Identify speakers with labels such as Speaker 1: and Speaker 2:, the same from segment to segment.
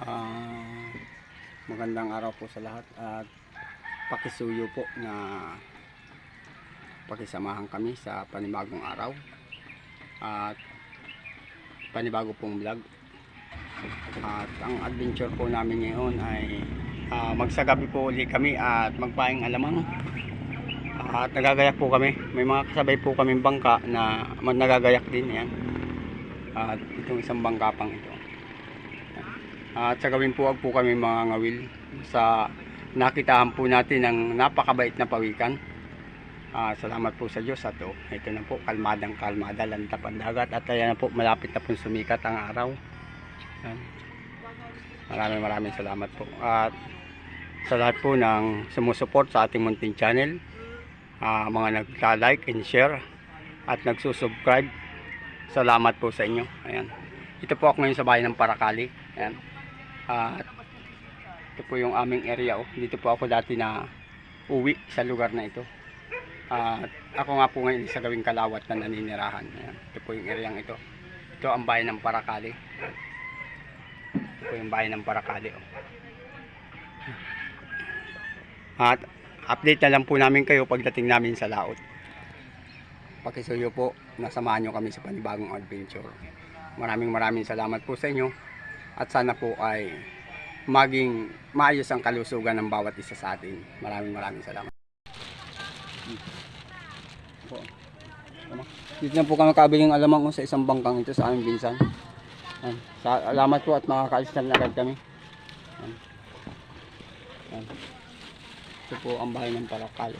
Speaker 1: Ah, magandang araw po sa lahat at pakisuyo po na pakisamahan kami sa panibagong araw at panibago pong vlog. At ang adventure po namin ngayon ay ah, magsagabi po uli kami at magpaing alamang. At nagagayak po kami. May mga kasabay po kami bangka na nagagayak din yan at itong isang bangka pang ito at sa gawin po po kami mga ngawil sa nakitaan po natin ng napakabait na pawikan. Ah, salamat po sa Diyos at oh, ito na po kalmadang kalmada lantap ang dagat at ayan na po malapit na po sumikat ang araw. Yan. Maraming maraming salamat po. At sa lahat po ng sumusuport sa ating munting channel, ah, mga nagla-like and share at nagsusubscribe, salamat po sa inyo. Ayan. Ito po ako ngayon sa bayan ng Paracali. Ayan. At ito po yung aming area. Oh. Dito po ako dati na uwi sa lugar na ito. At ako nga po ngayon sa gawing kalawat na naninirahan. Ayan. Ito po yung area ito. Ito ang bayan ng Paracali. Ito po yung bayan ng Paracali. Oh. At update na lang po namin kayo pagdating namin sa laot. Pakisuyo po, nasamahan nyo kami sa panibagong adventure. Maraming maraming salamat po sa inyo at sana po ay maging maayos ang kalusugan ng bawat isa sa atin. Maraming maraming salamat. Po. Dito na po kami kabiling alamang oh, sa isang bangkang ito sa aming binsan. Salamat po at makakaalis na agad kami. Ito po ang bahay ng Parakal.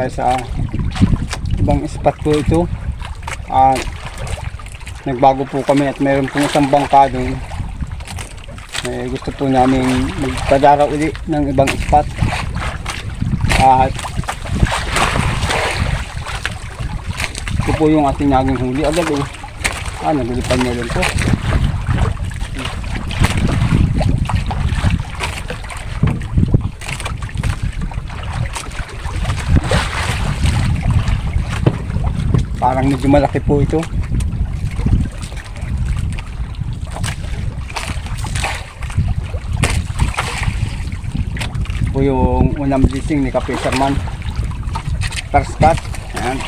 Speaker 1: Tayo sa ibang spot po ito. At nagbago po kami at meron po isang bangka doon eh, gusto po namin magpadara uli ng ibang spot. At ito po yung ating naging huli agad oh ah nagulipan niya lang po Parang medyo malaki po ito. Po yung unang blessing ni Kapisarman. First cut. Ayan.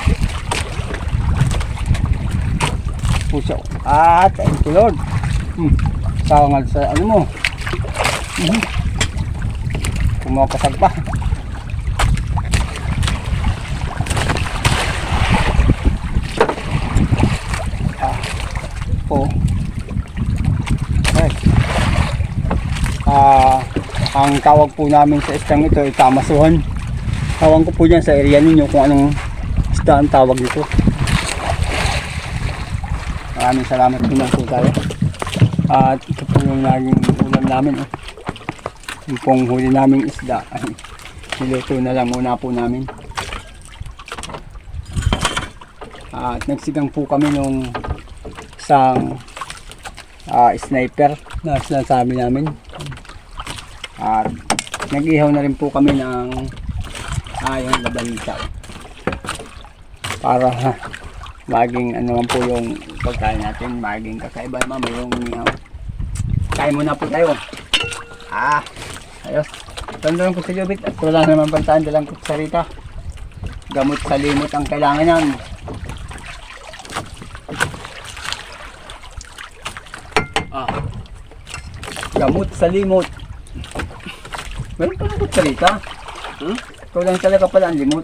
Speaker 1: Puso. Ah, thank you Lord. Hmm. Sawangal sa ano mo. Hmm. Kumapasag pa. po. Ay. Ah, ang tawag po namin sa isdang ito ay kamasuhan. Tawag ko po dyan sa area ninyo kung anong isda ang tawag nito. Maraming salamat po na po tayo. At ito po yung naging ulam namin. Oh. Yung pong huli naming isda ay niluto na lang muna po namin. At nagsigang po kami nung isang ah, sniper na sinasabi namin. At nag-ihaw na rin po kami ng ah, yung labanita. Para ha, maging ano po yung pagkain natin, maging kakaiba naman mayroong umihaw. Kain muna po tayo. Ah, ayos. Tandalang ko sa Jobit at wala naman pantaan dalang ko sa Rita. Gamot sa limot ang kailangan namin. Ah. Gamot sa limot. Meron pa ng kutsarita. Hmm? Ikaw lang talaga pala ang limot.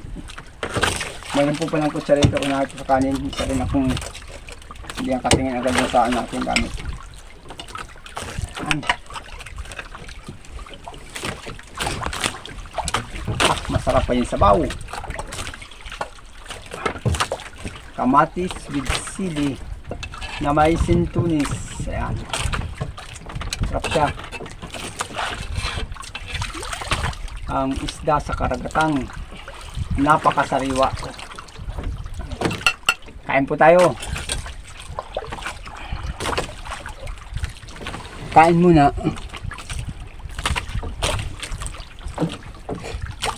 Speaker 1: Meron po pa ng kutsarita kung natin sa kanin. Isa rin akong hindi ang katingin agad na saan natin gamit. Ay. Ah, masarap pa yung sabaw. Kamatis with sili na may sintunis. Ayan. Sarap siya. Ang isda sa karagatang napakasariwa. Kain po tayo. Kain muna.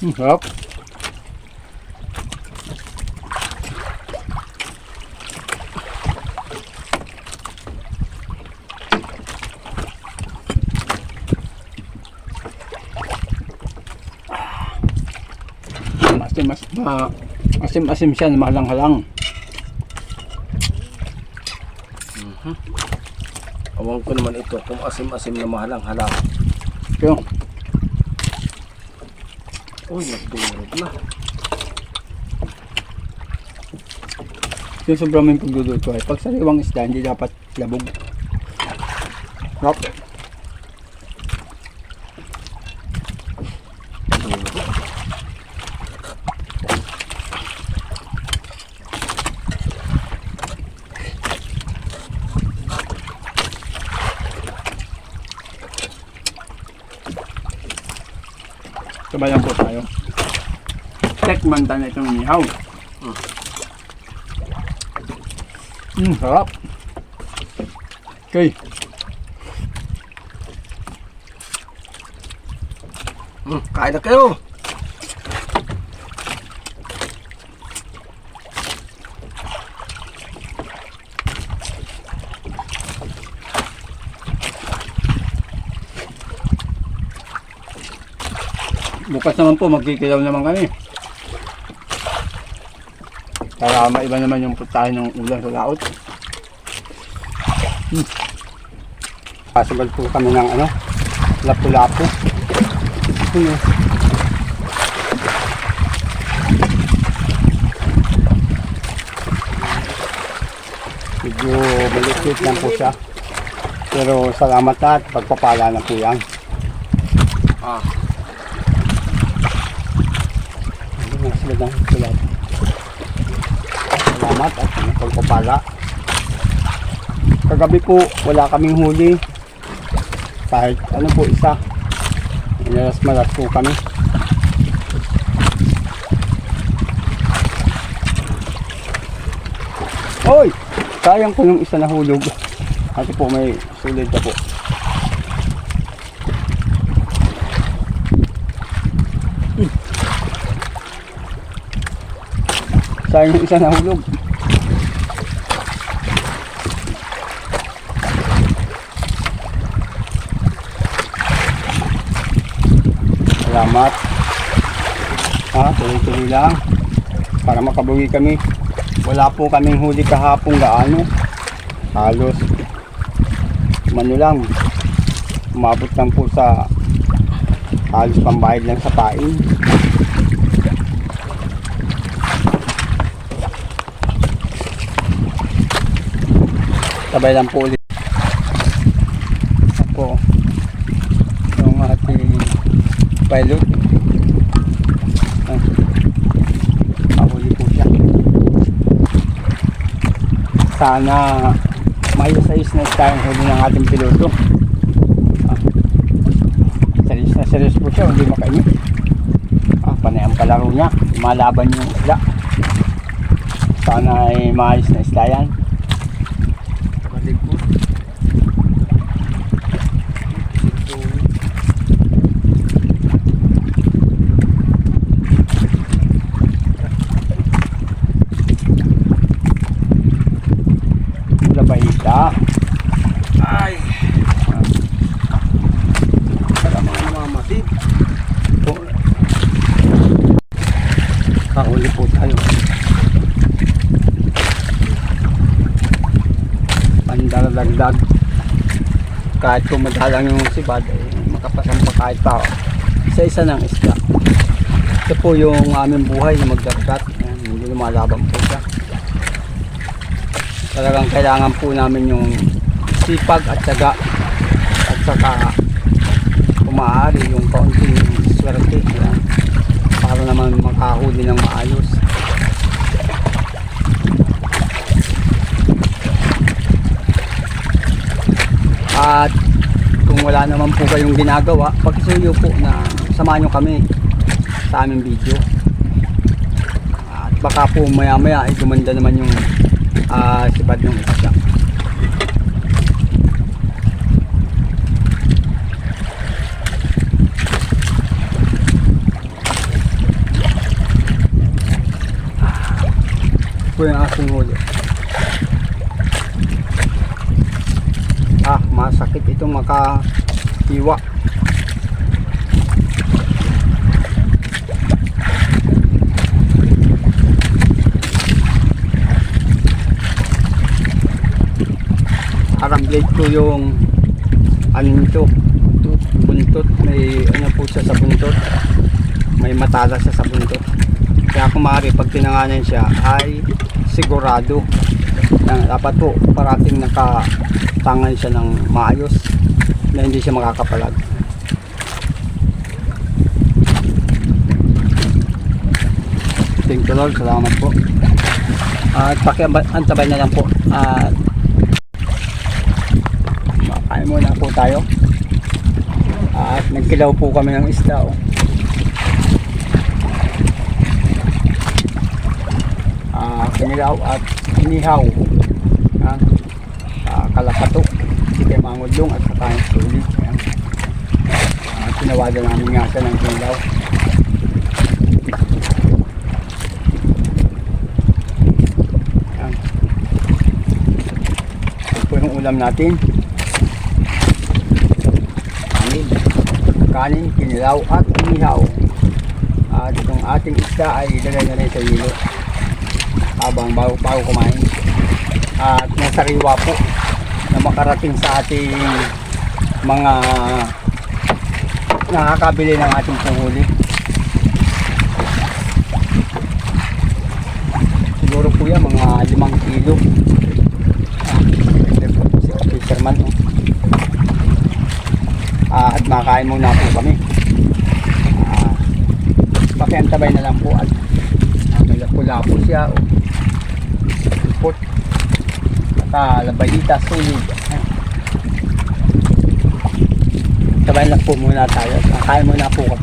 Speaker 1: Hmm, Sarap. Asim, mas, ma, asim, asim siya, mahalang-halang.
Speaker 2: Awang ko naman ito kung asim-asim na mahalang halang.
Speaker 1: Pero,
Speaker 2: Uy, nagdurog na.
Speaker 1: yung sobrang may pagluluto ay pag sariwang isda, hindi dapat labog. Rap. Sabayan po tayo. Tekman tayo na itong nihaw. Mmm, mm, sarap. Okay.
Speaker 2: Hmm, kain na kayo.
Speaker 1: Bukas naman po, magkikilaw naman kami. Para maiba naman yung putahe ng ulan sa laot. Hmm. Pasabal po kami ng ano, lapu-lapu. Ano? Medyo malikit lang po siya. Pero salamat at pagpapala na po yan.
Speaker 2: Ah,
Speaker 1: Hindi na sila ng sulat. Salamat at pagpapala. Kagabi po, wala kaming huli. Kahit ano po isa. Inalas-malas po kami. Hoy! Sayang ko yung isa na hulog. Ate po may sulit na po. Sayang yung isa na hulog. Salamat. Ha, tuloy-tuloy lang. Para makabawi kami. Wala po kaming huli kahapon gaano. Halos. Mano lang. Umabot lang po sa halos pambayad lang sa pain. Sabay lang po ulit. Ako. Yung ating pilot. Ah. Ahuli po siya. Sana maayos-ayos na tayong huli ng ating piloto. Ah. Serious na serious po siya. Hindi makainit. Ah, panay ang palaro niya. Malaban yung isla. Sana ay maayos na isla yan.
Speaker 2: maligod.
Speaker 1: Labayita.
Speaker 2: Ay. Para mga namamatid.
Speaker 1: po. Kahuli po tayo. Pandaragdag. Kahit kung madalang yung sibad, eh, makapasampa kahit tao. Isa-isa ng isda. Ito po yung aming buhay na magdargat. Ayan, hindi lumalaban po siya. Talagang kailangan po namin yung sipag at syaga at saka kung maaari yung kaunting swerte yan, para naman makahuli ng maayos at kung wala naman po kayong ginagawa pakisuyo po na samahan nyo kami sa aming video. At baka po maya maya ay gumanda naman yung ah, sibad ng isda po yung aking huli. masakit ito makahiwa. Parang blade ko yung anin ito buntot may ano po siya sa buntot. May matala siya sa buntot. Kaya kumari pag tinanganan siya ay sigurado dapat po parating nakatangan siya ng maayos na hindi siya makakapalag. Thank you Lord, salamat po. At pakiantabay na lang po. At makain muna po tayo. At nagkilaw po kami ng isda. Oh. Ah, kinilaw at inihaw. Yan. Ah, kalapato. Sige, mangudlong at saka yung sulit. Yan. Ah, tinawagan namin nga siya ng kinilaw. Yan. Ito po yung ulam natin. Kanin. Kanin, kinilaw at inihaw. At itong ating isda ay ilagay na rin sa hilo habang bago, bago kumain. At nasariwa po na makarating sa ating mga nakakabili ng ating panghuli. Siguro po yan, mga limang kilo. Ah, po Fisherman. Oh. Ah, at makain muna po kami. Ah, pakiantabay na lang po at ah, may lapu-lapo siya. Oh pot at labayita sulig sabay lang po muna tayo. Kakain muna po ko.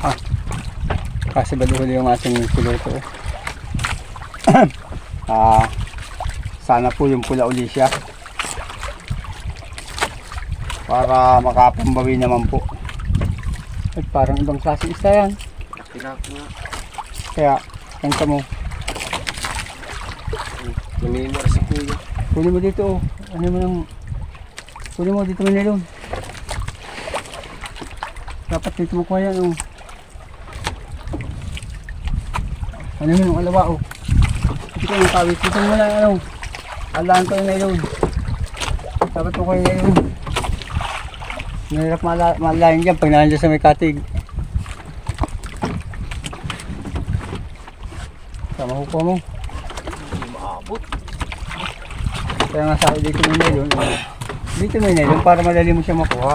Speaker 1: Ah, kasi baluhuli yung ating piloto ah, sana po yung pula uli siya. Para makapambawi naman po. At parang ibang klase isda yan
Speaker 2: Tilapia nga.
Speaker 1: kaya kanta mo
Speaker 2: Namimar si kuya.
Speaker 1: kunin mo dito oh. ano mo nang kunin mo dito manilon dapat dito mo kuha yan oh ano mo yung alawa oh dito yung kawit dito mo lang ano alaan ko yung nilon dapat mo kuha yung nilon Mahirap mala malayan dyan pag nandiyan sa may katig. Ko mo.
Speaker 2: Hindi maabot.
Speaker 1: Kaya nga sabi dito may nylon. Dito may nylon para madali mo siya makuha.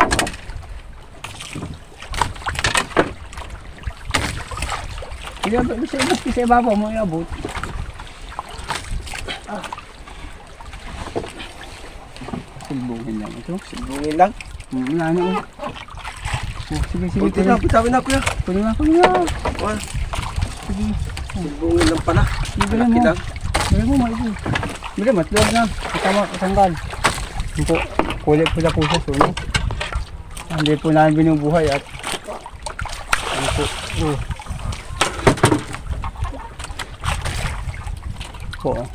Speaker 1: Hindi ba sa ibas sa ibabaw mo iabot. Ah. Silbungin lang ito.
Speaker 2: Silbungin lang.
Speaker 1: Hmm, Wala na oh. Oh, sige, sige. Kunin.
Speaker 2: na, bitawi na kuya.
Speaker 1: Kunin nga, kunin.
Speaker 2: Wala.
Speaker 1: Sige.
Speaker 2: Silbungin lang pala.
Speaker 1: Bigyan mo. Bigyan mo, maigi. Bigyan, matluwag na. Kasama, kasanggal. Po, kulit pula po sa suno. Hindi po namin binubuhay at ano po, oh. Po, oh.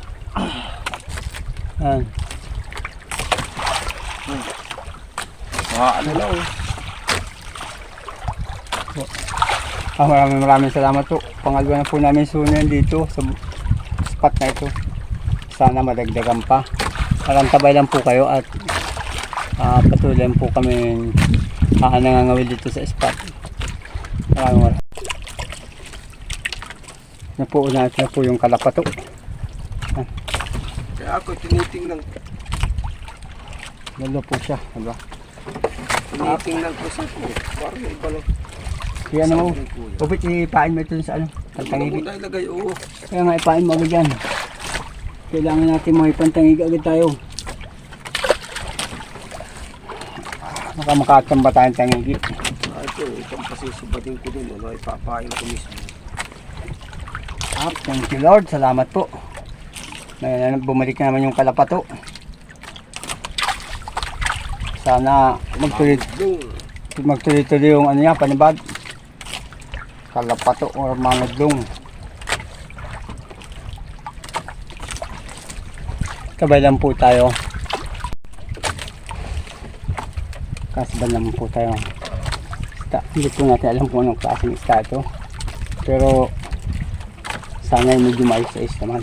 Speaker 1: Yan.
Speaker 2: Ah, ano lang eh.
Speaker 1: Ah, maraming maraming salamat po. Pangalawa na po namin sunan dito sa spot na ito. Sana madagdagan pa. Marantabay lang po kayo at ah, patuloy po kami uh, nangangawil dito sa spot. Maraming maraming. Na po unahin na po yung kalapato.
Speaker 2: Kaya ako tinitingnan.
Speaker 1: Lalo po siya. Diba?
Speaker 2: Tinitingnan ko sa ko. Parang iba lang.
Speaker 1: Kaya ano upit ipain mo ito sa ano,
Speaker 2: Ano
Speaker 1: pantangigi.
Speaker 2: mo dahil lagay? Oo.
Speaker 1: Kaya nga ipain mo agad yan. Kailangan natin mga ipantangigi agad tayo. Baka makatamba tayong tangigi.
Speaker 2: Ah, ito. Itong pasisubatin ko din. Ano, ipapain ko mismo.
Speaker 1: Ah, thank you Lord. Salamat po. Ngayon, bumalik na naman yung kalapato. Sana magtuloy, magtuloy-tuloy yung ano yan, panibag. Kalapato or mangadlong. Kabay lang po tayo. Kasban naman po tayo. Isda. Hindi po natin alam kung anong klaseng isda ito. Pero sana ay medyo maayos-ayos naman.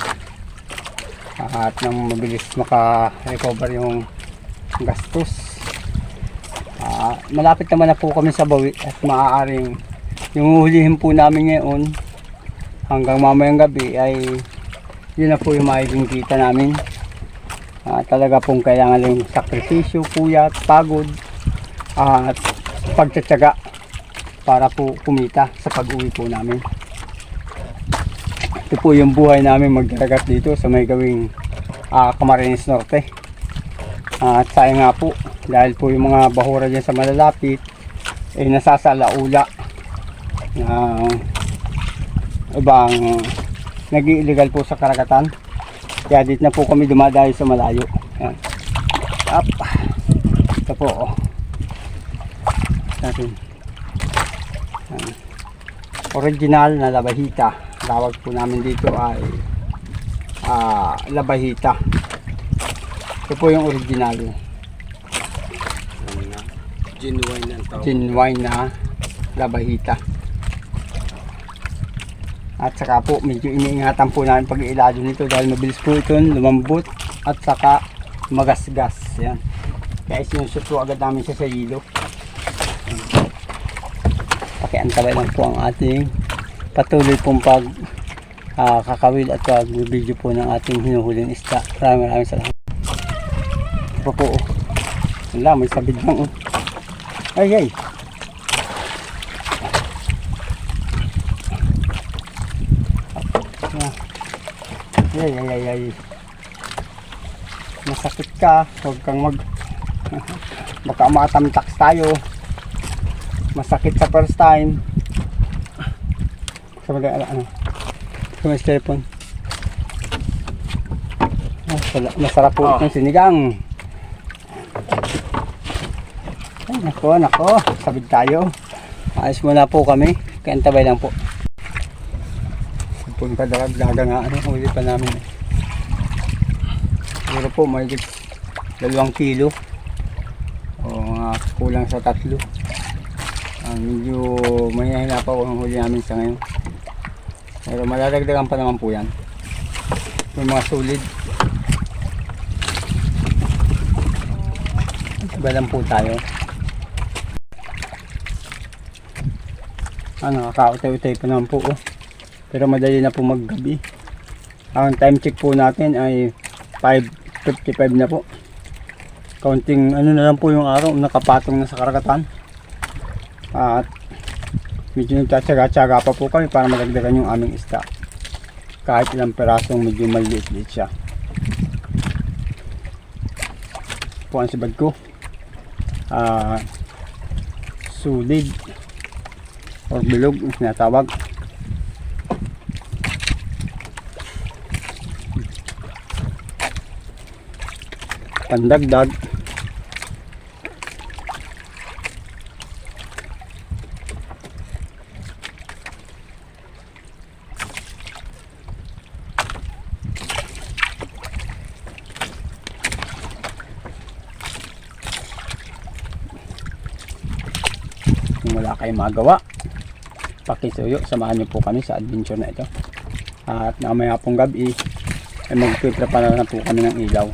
Speaker 1: At nang mabilis maka-recover yung gastos. Ah, malapit naman na po kami sa bawi at maaaring yung hulihin po namin ngayon hanggang mamayang gabi ay yun na po yung magiging kita namin. Ah, talaga pong kailangan yung sakripisyo, puyat, pagod at pagtsatsaga para po kumita sa pag-uwi po namin. Ito po yung buhay namin magdaragat dito sa may gawing ah, Camarines Norte. At sayang nga po dahil po yung mga bahura dyan sa malalapit ay nasasalaula ng ibang nag-illegal po sa karagatan. Kaya dito na po kami dumadayo sa malayo. Yan. Up. Ito po. Oh. Natin. Yan. Original na labahita. Tawag po namin dito ay ah, labahita. Ito po yung original.
Speaker 2: Ano na? Genuine.
Speaker 1: Genuine na labahita. At saka po, medyo iniingatan po namin pag ilalo nito dahil mabilis po ito lumambot at saka magasgas. Yan. Kaya sinusot po agad namin siya sa hilo. Pakiantabay lang po ang ating patuloy pong pag ah, kakawil at pag video po ng ating hinuhuling isda. Maraming maraming salamat. Ito po. oh. Wala, may sabid lang. Oh. Ay, ay. Ay, ay, ay, ay. Masakit ka. Huwag kang mag... Baka matamtax tayo. Masakit sa first time. Sa mga ano. Sa mga wala. Masarap po
Speaker 2: Oh.
Speaker 1: itong sinigang. Ay, nako, nako. Sabid tayo. Ayos muna po kami. Kaya antabay lang po. Punta dalag-daga nga. Ano, huli pa namin. Siguro po, may dalawang kilo. O mga kulang sa tatlo. Ah, medyo mahihina pa po ang huli namin sa ngayon. Pero malalagdagan pa naman po yan. Yung mga solid. Iba lang po tayo. ano, kakautay-utay pa naman po. Oh. Pero madali na po maggabi. Ang time check po natin ay 5.55 na po. Counting ano na lang po yung araw, nakapatong na sa karagatan. At medyo nagtsatsaga-tsaga pa po kami para magagdagan yung aming isda. Kahit ilang perasong medyo maliit-liit siya. Po ang sibad ko. Ah, sulig or bilog yung sinatawag pandagdag kung wala kayong magawa pakisuyo, samahan niyo po kami sa adventure na ito. At mamaya pong gabi, ay magpiprepara na po kami ng ilaw.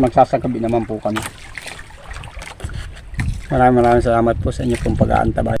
Speaker 1: Magsasagabi naman po kami. Maraming maraming salamat po sa inyo pong pag-aantabay.